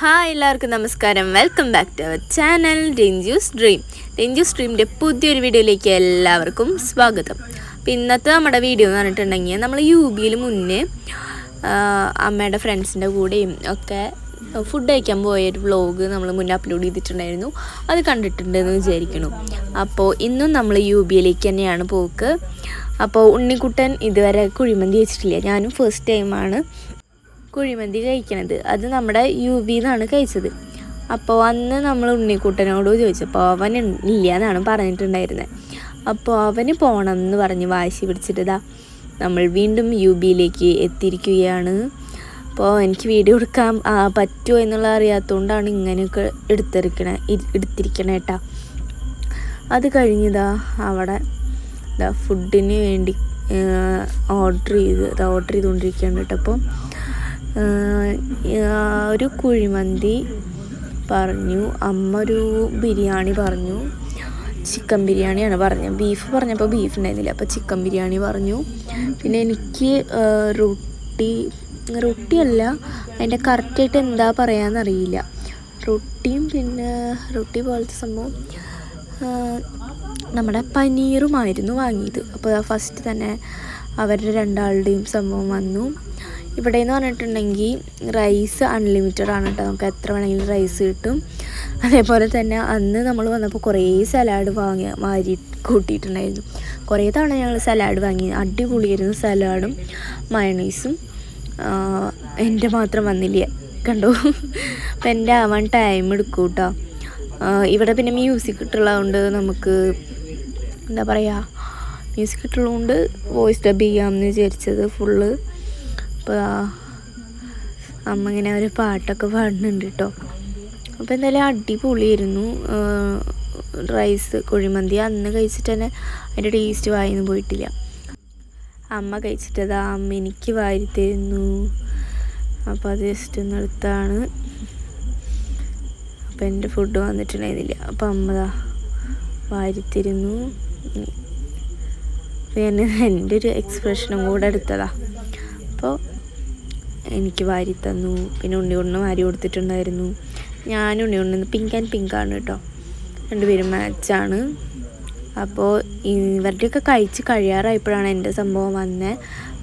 Hi എല്ലാവർക്കും നമസ്കാരം. Welcome back to our channel ഡേഞ്ചൂസ് dream ഡേഞ്ചൂസ് ഡ്രീമിന്റെ പുതിയൊരു വീഡിയോയിലേക്ക് എല്ലാവർക്കും സ്വാഗതം. അപ്പോൾ ഇന്നത്തെ നമ്മുടെ വീഡിയോ എന്ന് പറഞ്ഞിട്ടുണ്ടെങ്കിൽ നമ്മൾ യു ബിയിൽ മുന്നേ അമ്മയുടെ ഫ്രണ്ട്സിന്റെ കൂടെയും ഒക്കെ ഫുഡ് കഴിക്കാൻ പോയ ഒരു വ്ളോഗ് നമ്മൾ മുന്നേ അപ്ലോഡ് ചെയ്തിട്ടുണ്ടായിരുന്നു. അത് കണ്ടിട്ടുണ്ടെന്ന് വിചാരിക്കുന്നു. അപ്പോൾ ഇന്നും നമ്മൾ യു ബിയിലേക്ക് തന്നെയാണ് പോക്ക്. അപ്പോൾ ഉണ്ണിക്കുട്ടൻ ഇതുവരെ കുഴിമന്തി വെച്ചിട്ടില്ല. ഞാനും ഫസ്റ്റ് ടൈമാണ് കുഴിമന്തി കഴിക്കണത്. അത് നമ്മുടെ യു ബിന്നാണ് കഴിച്ചത്. അപ്പോൾ അന്ന് നമ്മൾ ഉണ്ണിക്കുട്ടനോട് ചോദിച്ചപ്പോൾ അവൻ ഇല്ല എന്നാണ് പറഞ്ഞിട്ടുണ്ടായിരുന്നത് അപ്പോൾ അവന് പോകണം എന്ന് പറഞ്ഞ് വാശി പിടിച്ചിട്ടതാ നമ്മൾ വീണ്ടും യു ബിയിലേക്ക് എത്തിയിരിക്കുകയാണ്. അപ്പോൾ എനിക്ക് വീഡിയോ എടുക്കാൻ പറ്റുമോ എന്നുള്ള അറിയാത്തതുകൊണ്ടാണ് ഇങ്ങനെയൊക്കെ എടുത്തിരിക്കണ എടുത്തിരിക്കണേ കേട്ടാ അത് കഴിഞ്ഞതാ അവിടെ ഫുഡിന് വേണ്ടി ഓർഡർ ചെയ്ത് ഓർഡർ ചെയ്തുകൊണ്ടിരിക്കുകയാണ് കേട്ടോ അപ്പോൾ ഒരു കുഴിമന്തി പറഞ്ഞു. അമ്മ ഒരു ബിരിയാണി പറഞ്ഞു. ചിക്കൻ ബിരിയാണിയാണ് പറഞ്ഞത്. ബീഫ് പറഞ്ഞപ്പോൾ ബീഫ് ഉണ്ടായിരുന്നില്ല. അപ്പോൾ ചിക്കൻ ബിരിയാണി പറഞ്ഞു. പിന്നെ എനിക്ക് റൊട്ടി റൊട്ടിയല്ല അതിന്റെ കറക്റ്റായിട്ട് എന്താ പറയാന്നറിയില്ല. റൊട്ടിയും പിന്നെ റൊട്ടി പോലത്തെ സംഭവം നമ്മുടെ പനീറുമായിരുന്നു വാങ്ങിയത്. അപ്പോൾ ഫസ്റ്റ് തന്നെ അവരുടെ രണ്ടാളുടെയും സംഭവം വന്നു. ഇവിടെ എന്ന് പറഞ്ഞിട്ടുണ്ടെങ്കിൽ റൈസ് അൺലിമിറ്റഡ് ആണ് കേട്ടോ നമുക്ക് എത്ര വേണമെങ്കിലും റൈസ് കിട്ടും. അതേപോലെ തന്നെ അന്ന് നമ്മൾ വന്നപ്പോൾ കുറേ സലാഡ് വാങ്ങി മാരി കൂട്ടിയിട്ടുണ്ടായിരുന്നു. കുറേ തവണ ഞങ്ങൾ സലാഡ് വാങ്ങി. അടിപൊളിയായിരുന്നു സലാഡും മയണൈസും എന്റെ മാത്രം വന്നില്ല. കണ്ടോ? അപ്പം എന്റെ ആവാൻ ടൈം എടുക്കും കേട്ടോ ഇവിടെ പിന്നെ മ്യൂസിക് ഇട്ടുള്ളതുകൊണ്ട് നമുക്ക് എന്താ പറയുക മ്യൂസിക് ഇട്ടുള്ളതുകൊണ്ട് വോയിസ് ഡബ് ചെയ്യാമെന്ന് വിചാരിച്ചത് ഫുള്ള് അപ്പോൾ അമ്മ ഇങ്ങനെ ഒരു പാട്ടൊക്കെ പാടുന്നുണ്ട് കേട്ടോ അപ്പോൾ എന്തായാലും അടിപൊളിയായിരുന്നു. റൈസ് കുഴിമന്തി അന്ന് കഴിച്ചിട്ട് തന്നെ അതിന്റെ ടേസ്റ്റ് വായിന്ന് പോയിട്ടില്ല. അമ്മ കഴിച്ചിട്ടതാ അമ്മ എനിക്ക് വാരി അപ്പോൾ അത് ജസ്റ്റ് ഒന്ന് അപ്പോൾ അപ്പം എന്റെ ഫുഡ് വന്നിട്ടുണ്ടായിരുന്നില്ല. അപ്പം അമ്മ ദാ വാരിത്തരുന്നു അപ്പോൾ ഞാൻ എന്റെ ഒരു എക്സ്പ്രഷനും കൂടെ എടുത്തതാ. അപ്പോൾ എനിക്ക് വാരി തന്നു. പിന്നെ ഉണ്ണി ഉണ്ണ വാരി കൊടുത്തിട്ടുണ്ടായിരുന്നു. ഞാൻ ഉണ്ണി ഉണ്ണ പിങ്ക് ആൻഡ് പിങ്ക് ആണ് കേട്ടോ. രണ്ടുപേരും മാച്ചാണ് അപ്പോൾ ഇവരുടെയൊക്കെ കഴിച്ച് കഴിയാറായപ്പോഴാണ് എന്റെ സംഭവം വന്നത്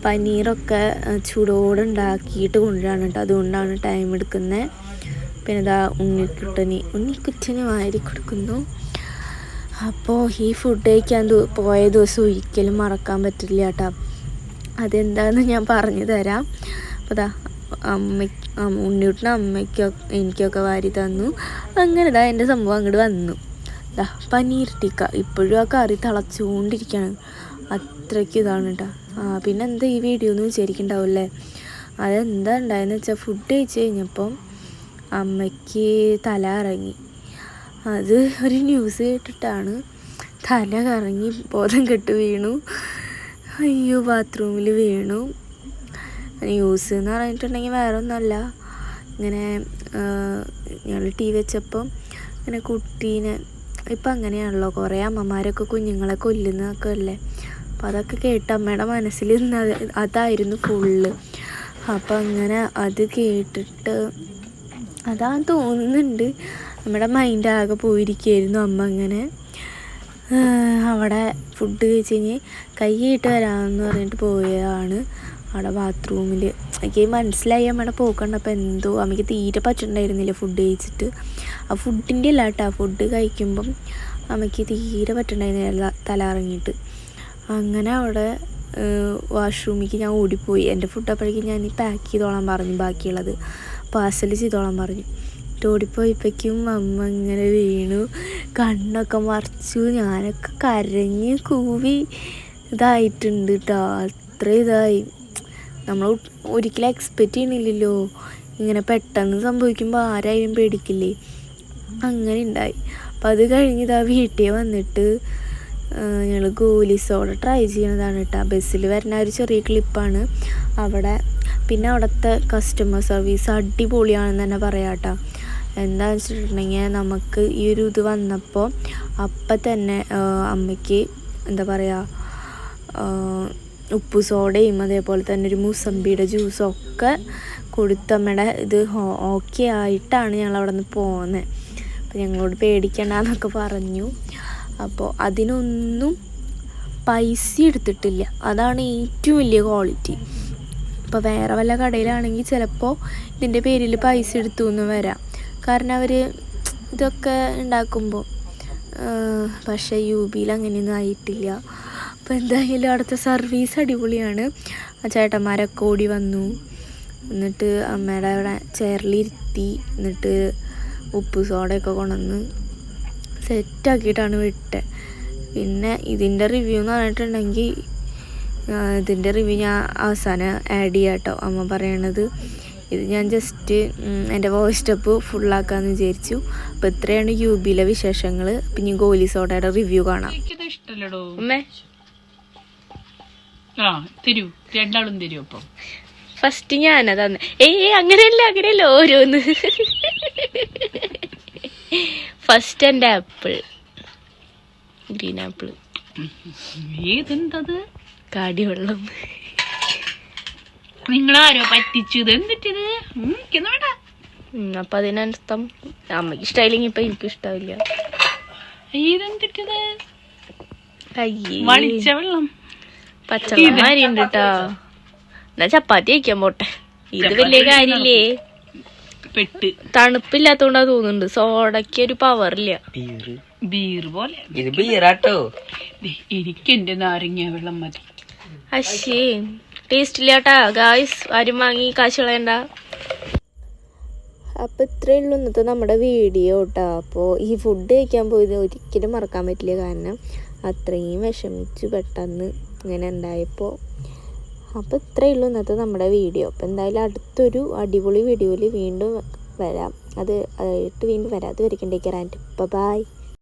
പനീറൊക്കെ ചൂടോടെ ഉണ്ടാക്കിയിട്ട് കൊണ്ടുവരാണ് കേട്ടോ. അതുകൊണ്ടാണ് ടൈം എടുക്കുന്നത് പിന്നെ ഇതാ ഉണ്ണിക്കുട്ടന് ഉണ്ണിക്കുട്ടന് വാരി കൊടുക്കുന്നു. അപ്പോൾ ഈ ഫുഡ് കഴിക്കാൻ പോയ ദിവസം ഒരിക്കലും മറക്കാൻ പറ്റില്ല കേട്ടോ. അതെന്താണെന്ന് ഞാൻ പറഞ്ഞു തരാം. അപ്പോൾ അമ്മ ഉണ്ണിയൂട്ടിന് അമ്മയ്ക്കൊക്കെ എനിക്കൊക്കെ വാരി തന്നു. അങ്ങനെ ദാ എന്റെ സംഭവം അങ്ങോട്ട് വന്നു. ദാ പനീർ ടിക്ക. ഇപ്പോഴും ആ കറി തിളച്ചുകൊണ്ടിരിക്കുകയാണ് അത്രയ്ക്ക് ഇതാണ് കേട്ടോ ആ പിന്നെ എന്താ ഈ വീഡിയോ ഒന്നും വിചാരിക്കണ്ടാവില്ലേ? അതെന്താ ഉണ്ടായെന്ന് വെച്ചാൽ ഫുഡ് കഴിച്ച് കഴിഞ്ഞപ്പം അമ്മയ്ക്ക് തല ഇറങ്ങി അത് ഒരു ന്യൂസ് കേട്ടിട്ടാണ് തല കറങ്ങി ബോധം കെട്ട് വീണു. അയ്യോ ബാത്റൂമിൽ വീണു. ന്യൂസ് എന്ന് പറഞ്ഞിട്ടുണ്ടെങ്കിൽ വേറെ ഒന്നുമല്ല ഇങ്ങനെ ഞങ്ങൾ ടി വി വെച്ചപ്പം ഇങ്ങനെ കുട്ടീനെ ഇപ്പം അങ്ങനെയാണല്ലോ കുറേ അമ്മമാരൊക്കെ കുഞ്ഞുങ്ങളെ കൊല്ലുന്നതൊക്കെ അല്ലേ? അപ്പോൾ അതൊക്കെ കേട്ട് അമ്മയുടെ മനസ്സിൽ അതായിരുന്നു ഫുള്ള് അപ്പം അങ്ങനെ അത് കേട്ടിട്ട് അതാ തോന്നുന്നുണ്ട്. നമ്മുടെ മൈൻഡ് ആകെ പോയിരിക്കുകയായിരുന്നു അമ്മ അങ്ങനെ. അവിടെ ഫുഡ് കഴിച്ച് കഴിഞ്ഞ് കൈ ഇട്ട് വരാമെന്ന് പറഞ്ഞിട്ട് പോയതാണ് അവിടെ ബാത്റൂമിൽ എനിക്ക് മനസ്സിലായി അമ്മയുടെ പോക്കണ്ടപ്പോൾ എന്തോ അമ്മയ്ക്ക് തീരെ പറ്റുന്നുണ്ടായിരുന്നില്ല ഫുഡ് കഴിച്ചിട്ട്. ആ ഫുഡിന്റെ അല്ല കേട്ടോ ഫുഡ് കഴിക്കുമ്പം അമ്മയ്ക്ക് തീരെ പറ്റുന്നുണ്ടായിരുന്നില്ല തല ഇറങ്ങിയിട്ട് അങ്ങനെ അവിടെ വാഷ്റൂമിലേക്ക് ഞാൻ ഓടിപ്പോയി. എന്റെ ഫുഡ് അപ്പോഴേക്കും ഞാൻ പാക്ക് ചെയ്തോളാൻ പറഞ്ഞു ബാക്കിയുള്ളത് പാർസൽ ചെയ്തോളാൻ പറഞ്ഞു. ഓടിപ്പോയപ്പോഴേക്കും അമ്മ ഇങ്ങനെ വീണു കണ്ണൊക്കെ മറച്ചു ഞാനൊക്കെ കരഞ്ഞ് കൂവി. ഇതായിട്ടുണ്ട് കേട്ടോ അത്ര ഇതായി. നമ്മൾ ഒരിക്കലും എക്സ്പെക്റ്റ് ചെയ്യണില്ലല്ലോ. ഇങ്ങനെ പെട്ടെന്ന് സംഭവിക്കുമ്പോൾ ആരായാലും പേടിക്കില്ലേ? അങ്ങനെ ഉണ്ടായി അപ്പം അത് കഴിഞ്ഞ് ഇതാ വീട്ടിൽ വന്നിട്ട് ഞങ്ങൾ ഗോലി സോഡ ട്രൈ ചെയ്യണതാണ് കേട്ടോ ബസ്സിൽ വരുന്ന ഒരു ചെറിയ ക്ലിപ്പാണ് അവിടെ പിന്നെ അവിടുത്തെ കസ്റ്റമർ സർവീസ് അടിപൊളിയാണെന്ന് തന്നെ പറയാം കേട്ടോ എന്താ വെച്ചിട്ടുണ്ടെങ്കിൽ നമുക്ക് ഈ ഒരു ഇത് വന്നപ്പോൾ അപ്പം തന്നെ അമ്മയ്ക്ക് എന്താ പറയുക ഉപ്പു സോഡയും അതേപോലെ തന്നെ ഒരു മുസമ്പിയുടെ ജ്യൂസും ഒക്കെ കൊടുത്തമ്മയുടെ ഇത് ഓക്കെ ആയിട്ടാണ് ഞങ്ങൾ അവിടെ നിന്ന് പോകുന്നത് അപ്പോൾ ഞങ്ങളോട് പേടിക്കണ്ടെന്നൊക്കെ പറഞ്ഞു. അപ്പോൾ അതിനൊന്നും പൈസ എടുത്തിട്ടില്ല. അതാണ് ഏറ്റവും വലിയ ക്വാളിറ്റി ഇപ്പോൾ വേറെ വല്ല കടയിലാണെങ്കിൽ ചിലപ്പോൾ ഇതിന്റെ പേരിൽ പൈസ എടുത്തു എന്ന് വരാം. കാരണം അവർ ഇതൊക്കെ ഉണ്ടാക്കുമ്പോൾ പക്ഷേ യു ബിയിൽ അങ്ങനെയൊന്നും ആയിട്ടില്ല. അപ്പോൾ എന്തായാലും അവിടുത്തെ സർവീസ് അടിപൊളിയാണ്. ആ ചേട്ടന്മാരൊക്കെ ഓടി വന്നു. എന്നിട്ട് അമ്മയുടെ അവിടെ ചെയറിലിരുത്തി എന്നിട്ട് ഉപ്പ് സോഡയൊക്കെ കൊണ്ടുവന്ന് സെറ്റാക്കിയിട്ടാണ് വിട്ടത് പിന്നെ ഇതിന്റെ റിവ്യൂ എന്ന് പറഞ്ഞിട്ടുണ്ടെങ്കിൽ ഇതിന്റെ റിവ്യൂ ഞാൻ അവസാനം ആഡ് ചെയ്യാം കേട്ടോ. അമ്മ പറയണത്. ഇത് ഞാൻ ജസ്റ്റ് എന്റെ വോയിസ് സ്റ്റെപ്പ് ഫുള്ളാക്കാമെന്ന് വിചാരിച്ചു. അപ്പോൾ ഇത്രയാണ് യു ബിയിലെ വിശേഷങ്ങൾ പിന്നെ ഗോലി സോഡയുടെ റിവ്യൂ കാണാം. അമ്മേ ആ തരൂ. രണ്ടാളും തരൂ അപ്പം. ഫസ്റ്റ് ഞാൻ തന്നെ ഏയ് അങ്ങനെയല്ല അങ്ങനെയല്ല ഓരോന്ന്. ഫസ്റ്റ് എന്റെ ആപ്പിൾ. Green apple. ഏതെന്തത്? കാടിവെള്ളം. നിങ്ങളാരോ പറ്റിച്ചത് എന്നിട്ടിത് വേണ്ട. അപ്പൊ അതിനർത്ഥം അമ്മയ്ക്ക് ഇഷ്ടമായില്ലെങ്കിൽ ഇപ്പൊ എനിക്കും ഇഷ്ടാവില്ല. ഇതെന്തിട്ടത് വളിച്ച വെള്ളം. പച്ചവെള്ളം അരി ഉണ്ട് കേട്ടോ എന്നാ ചപ്പാത്തി കഴിക്കാൻ പോട്ടെ. ഇത് വലിയ കാര്യല്ലേ? പെട്ട്. തണുപ്പില്ലാത്തോണ്ടാ തോന്നുന്നുണ്ട്. സോഡയ്ക്ക് ഒരു പവറില്ല. ബീർ പോലെ. ഇത് ബീറാട്ടോ. എനിക്ക് എന്റെ നാരങ്ങ വെള്ളം മതി. അശ്ശേ ടേസ്റ്റ് ഇല്ലാട്ടാ ഗായ്സ് ആരും വാങ്ങി കാശ് കളയണ്ട. അപ്പോൾ ഇത്രയേ ഉള്ളൂ ഇന്നത്തെ നമ്മുടെ വീഡിയോ കേട്ടോ അപ്പോൾ ഈ ഫുഡ് കഴിക്കാൻ പോയത് ഒരിക്കലും മറക്കാൻ പറ്റില്ല. കാരണം അത്രയും വിഷമിച്ചു പെട്ടെന്ന് ഇങ്ങനെ ഉണ്ടായപ്പോൾ. അപ്പോൾ ഇത്രയേ ഉള്ളൂ ഇന്നത്തെ നമ്മുടെ വീഡിയോ. അപ്പോൾ എന്തായാലും അടുത്തൊരു അടിപൊളി വീഡിയോയിൽ വീണ്ടും വരാം. അത് ആയിട്ട് വീണ്ടും വരാം. അത് വരയ്ക്കണ്ടേക്കാറാൻ ബൈ.